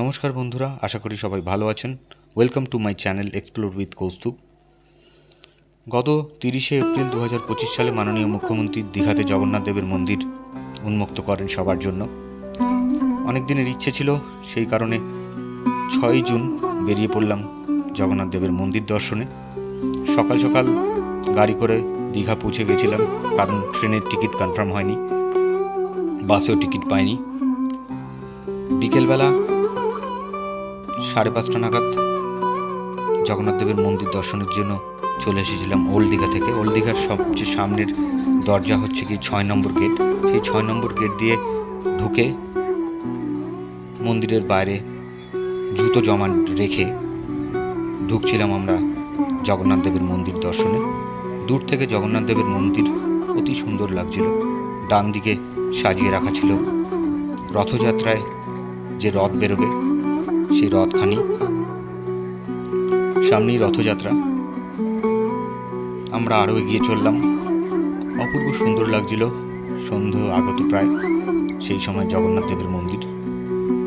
নমস্কার বন্ধুরা, আশা করি সবাই ভালো আছেন। Welcome to my channel explore with Kaustubh গত তিরিশে এপ্রিল দু হাজার পঁচিশ সালে মাননীয় মুখ্যমন্ত্রী দীঘাতে জগন্নাথ দেবের মন্দির উন্মুক্ত করেন সবার জন্য। অনেক দিনের ইচ্ছে ছিল, সেই কারণে ছয় জুন বেরিয়ে পড়লাম জগন্নাথ দেবের মন্দির দর্শনে। সকাল সকাল গাড়ি করে দীঘা পৌঁছে গেছিলাম, কারণ ট্রেনের টিকিট কনফার্ম হয়নি, বাসেও টিকিট পাইনি। বিকেলবেলা সাড়ে পাঁচটা নাগাদ জগন্নাথ দেবের মন্দির দর্শনের জন্য চলে এসেছিলাম ওল্ড দীঘা থেকে। ওল্ড দীঘার সবচেয়ে সামনের দরজা হচ্ছে কি ছয় নম্বর গেট। সেই ছয় নম্বর গেট দিয়ে ঢুকে মন্দিরের বাইরে জুতো জমা রেখে ঢুকছিলাম আমরা জগন্নাথ দেবের মন্দির দর্শনে। দূর থেকে জগন্নাথ দেবের মন্দির অতি সুন্দর লাগছিল। ডান দিকে সাজিয়ে রাখা ছিল রথযাত্রায় যে রথ বেরোবে সেই রথখানি। সামনেই রথযাত্রা। আমরা আরও এগিয়ে চললাম। অপূর্ব সুন্দর লাগছিল সন্ধ্যা আগত প্রায়। সেই সময় জগন্নাথ দেবের মন্দির।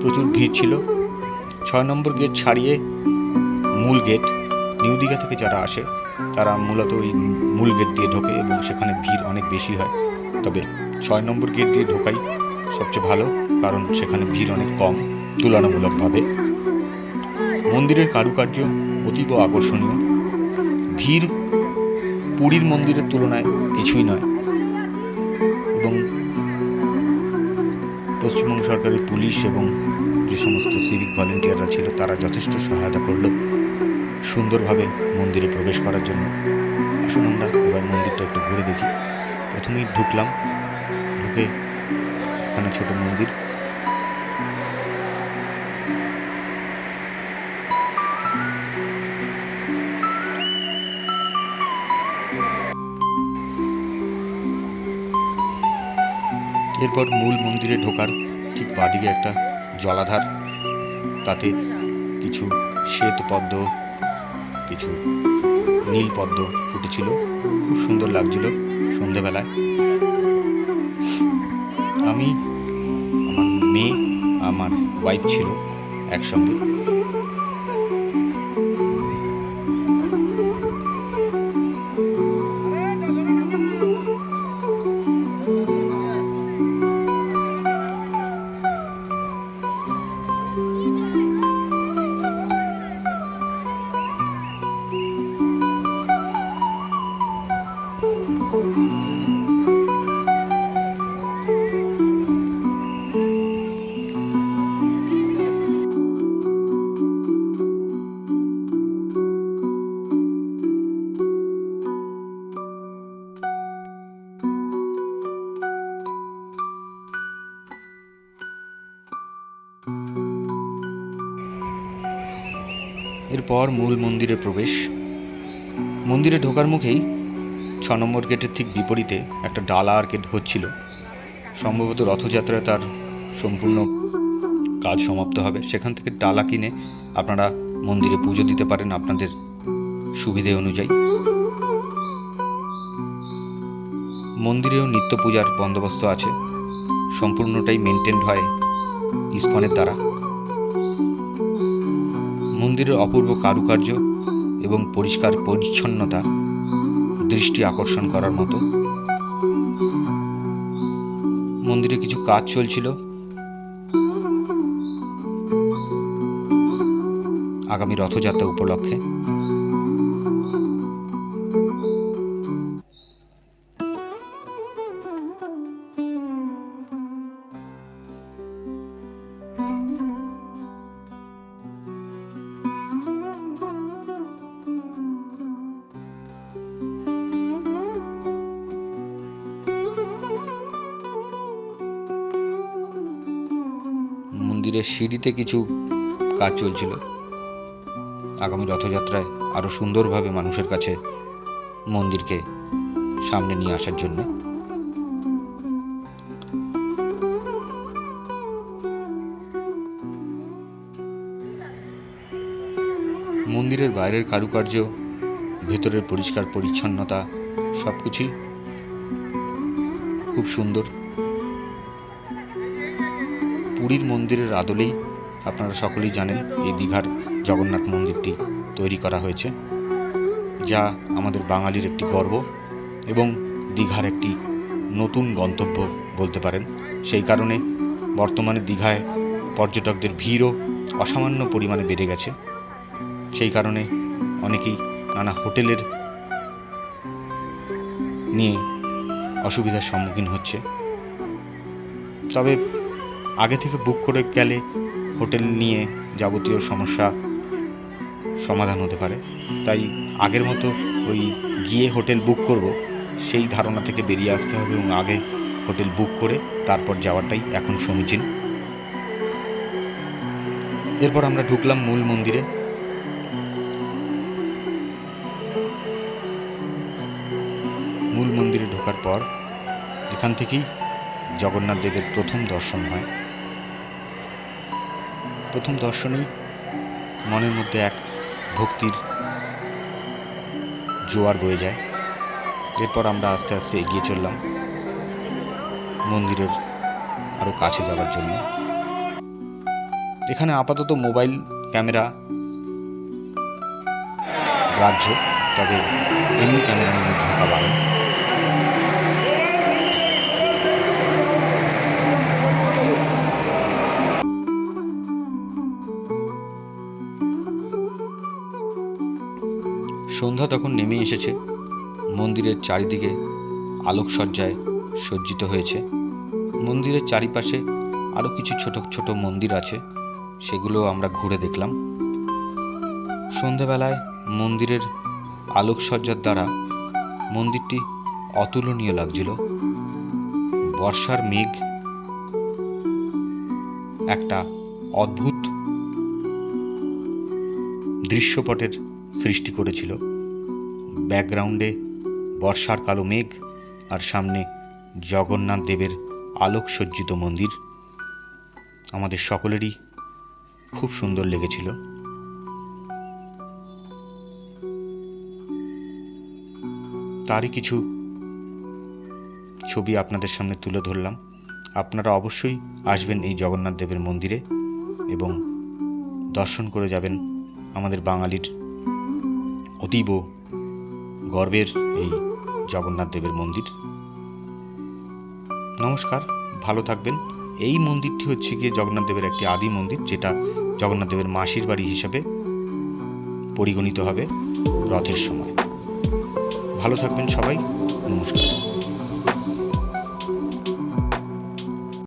প্রচুর ভিড় ছিল। ছয় নম্বর গেট ছাড়িয়ে মূল গেট, নিউ দীঘা থেকে যারা আসে, তারা মূলত ওই মূল গেট দিয়ে ঢোকে এবং সেখানে ভিড় অনেক বেশি হয়। তবে ছয় নম্বর গেট দিয়ে ঢোকাই সবচেয়ে ভালো, কারণ সেখানে ভিড় অনেক কম, তুলনামূলকভাবে। মন্দিরের কারুকার্য অতীব আকর্ষণীয়। ভিড় পুরীর মন্দিরের তুলনায় কিছুই নয়। এবং পশ্চিমবঙ্গ সরকারের পুলিশ এবং যে সমস্ত সিভিক ভলেন্টিয়াররা ছিল, তারা যথেষ্ট সহায়তা করল সুন্দরভাবে মন্দিরে প্রবেশ করার জন্য। আসুন আমরা এবার মন্দিরটা একটু ঘুরে দেখি। প্রথমেই ঢুকলাম, ঢুকে এখানে ছোট মন্দির। এরপর মূল মন্দিরে ঢোকার ঠিক বাদিকে একটা জলাধার। তাতে কিছু শ্বেত পদ্ম, কিছু নীল পদ্ম ফুটেছিল। খুব সুন্দর লাগছিল সন্ধেবেলায়। আমি, আমার মেয়ে, আমার ওয়াইফ ছিল একসঙ্গে। এরপর মূল মন্দিরে প্রবেশ। মন্দিরে ঢোকার মুখেই ছ নম্বর গেটের ঠিক বিপরীতে একটা ডালা আর্কেড হচ্ছিল। সম্ভবত রথযাত্রায় তার সম্পূর্ণ কাজ সমাপ্ত হবে। সেখান থেকে ডালা কিনে আপনারা মন্দিরে পুজো দিতে পারেন আপনাদের সুবিধে অনুযায়ী। মন্দিরেও নিত্য পূজার বন্দোবস্ত আছে। সম্পূর্ণটাই মেনটেন্ড হয় ইস্কনের দ্বারা। মন্দিরের অপূর্ব কারুকার্য এবং পরিষ্কার পরিচ্ছন্নতা দৃষ্টি আকর্ষণ করার মতো। মন্দিরে কিছু কাজ চলছিল। আগামী রথযাত্রা উপলক্ষে। মন্দিরের সিঁড়িতে কিছু কাজ চলছিল। আগামী রথযাত্রায় আরও সুন্দরভাবে মানুষের কাছে মন্দিরকে সামনে নিয়ে আসার জন্য। মন্দিরের বাইরের কারুকার্য, ভেতরের পরিষ্কার পরিচ্ছন্নতা সব কিছুই খুব সুন্দর। পুরীর মন্দিরের আদলেই আপনারা সকলেই জানেন এই দীঘার জগন্নাথ মন্দিরটি তৈরি করা হয়েছে, যা আমাদের বাঙালির একটি গর্ব এবং দীঘার একটি নতুন গন্তব্য বলতে পারেন। সেই কারণে বর্তমানে দীঘায় পর্যটকদের ভিড়ও অসামান্য পরিমাণে বেড়ে গেছে। সেই কারণে অনেকেই নানা হোটেলের নিয়ে অসুবিধার সম্মুখীন হচ্ছে। তবে আগে থেকে বুক করে গেলে হোটেল নিয়ে যাবতীয় সমস্যা সমাধান হতে পারে। তাই আগের মতো ওই গিয়ে হোটেল বুক করব, সেই ধারণা থেকে বেরিয়ে আসতে হবে এবং আগে হোটেল বুক করে তারপর যাওয়াটাই এখন সমীচীন। এরপর আমরা ঢুকলাম মূল মন্দিরে। মূল মন্দিরে ঢোকার পর এখান থেকেই জগন্নাথ দেবের প্রথম দর্শন হয়। প্রথম দর্শনেই মনের মধ্যে এক ভক্তির জোয়ার বয়ে যায়। এরপর আমরা আস্তে আস্তে এগিয়ে চললাম মন্দিরের আরও কাছে যাওয়ার জন্য। এখানে আপাতত মোবাইল ক্যামেরা গ্রাহ্য, তবে এমনি ক্যামেরার মধ্যে ঢোকা বারণ। সন্ধ্যা তখন নেমে এসেছে। মন্দিরের চারিদিকে আলোকসজ্জায় সজ্জিত হয়েছে। মন্দিরের চারিপাশে আরও কিছু ছোট ছোট মন্দির আছে। সেগুলো আমরা ঘুরে দেখলাম। সন্ধেবেলায় মন্দিরের আলোকসজ্জার দ্বারা মন্দিরটি অতুলনীয় লাগছিল। বর্ষার মেঘ একটা অদ্ভুত দৃশ্যপটের সৃষ্টি করেছিল। ব্যাকগ্রাউন্ডে বর্ষার কালো মেঘ আর সামনে জগন্নাথ দেবের আলোকসজ্জিত মন্দির। আমাদের সকলেরই খুব সুন্দর লেগেছিল। তারই কিছু ছবি আপনাদের সামনে তুলে ধরলাম। আপনারা অবশ্যই আসবেন এই জগন্নাথ দেবের মন্দিরে এবং দর্শন করে যাবেন আমাদের বাঙালির অতীব গর্বের এই জগন্নাথ দেবের মন্দির। নমস্কার, ভালো থাকবেন। এই মন্দিরটি হচ্ছে গিয়ে জগন্নাথ দেবের একটি আদি মন্দির, যেটা জগন্নাথ দেবের মাসির বাড়ি হিসাবে পরিগণিত হবে রথের সময়। ভালো থাকবেন সবাই, নমস্কার।